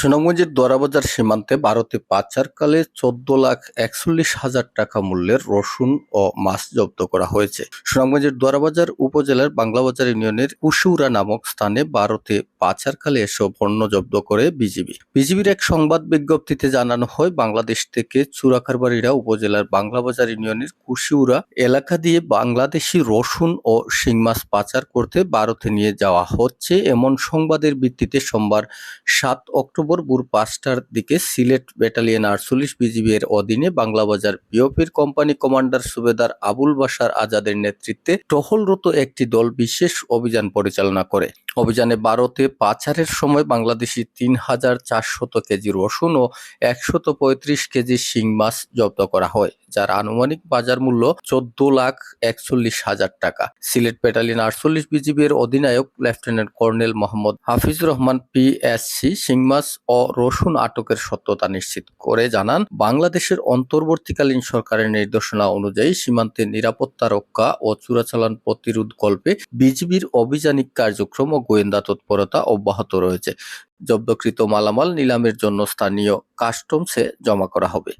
সুনামগঞ্জের দোয়ারাবাজার সীমান্তে ভারতে পাচারকালে চোদ্দ লাখ একচল্লিশ হাজার টাকা মূল্যের রসুন ও মাছ জব্দ করা হয়েছে। সুনামগঞ্জের দরাবাজার উপজেলার বাংলাবাজার ইউনিয়নের কুশিউরা নামক স্থানে ভারতে পাচারকালে এসব পণ্য জব্দ করে বিজিবি। বিজিবির এক সংবাদ বিজ্ঞপ্তিতে জানানো হয়, বাংলাদেশ থেকে চুরাকারবাড়িরা উপজেলার বাংলাবাজার ইউনিয়নের কুশিউরা এলাকা দিয়ে বাংলাদেশি রসুন ও শিং মাছ পাচার করতে ভারতে নিয়ে যাওয়া হচ্ছে। এমন সংবাদের ভিত্তিতে সোমবার সাত অক্টোবর ভোর পাঁচটার দিকে সিলেট ব্যাটালিয়ন আটচল্লিশ বিজিবি এর অধীনে বাংলাবাজার বিওপির কোম্পানি কমান্ডার সুবেদার আবুল বাশার আজাদের নেতৃত্বে টহলরত একটি দল বিশেষ অভিযান পরিচালনা করে। অভিযানে ভারতে পাচারের সময় বাংলাদেশি তিন হাজার চারশত কেজি রসুন ও একশত পঁয়ত্রিশ কেজি শিং মাছ জব্দ করা হয়, যার আনুমানিক বাজার মূল্য চোদ্দ লাখ একচল্লিশ হাজার টাকা। সিলেট ব্যাটালিয়ন আটচল্লিশ বিজিবি এর অধিনায়ক lieutenant colonel Mohammad Hafiz Rahman PSC শিং মাছ ও রসুন আটকের সত্যতা নিশ্চিত করে জানান, বাংলাদেশের অন্তর্বর্তীকালীন সরকারের নির্দেশনা অনুযায়ী সীমান্তে নিরাপত্তা রক্ষা ও চোরাচালান প্রতিরোধ কল্পে বিজিবির অভিযানিক কার্যক্রম ও গোয়েন্দা তৎপরতা অব্যাহত রয়েছে। জব্দকৃত মালামাল নিলামের জন্য স্থানীয় কাস্টমসে জমা করা হবে।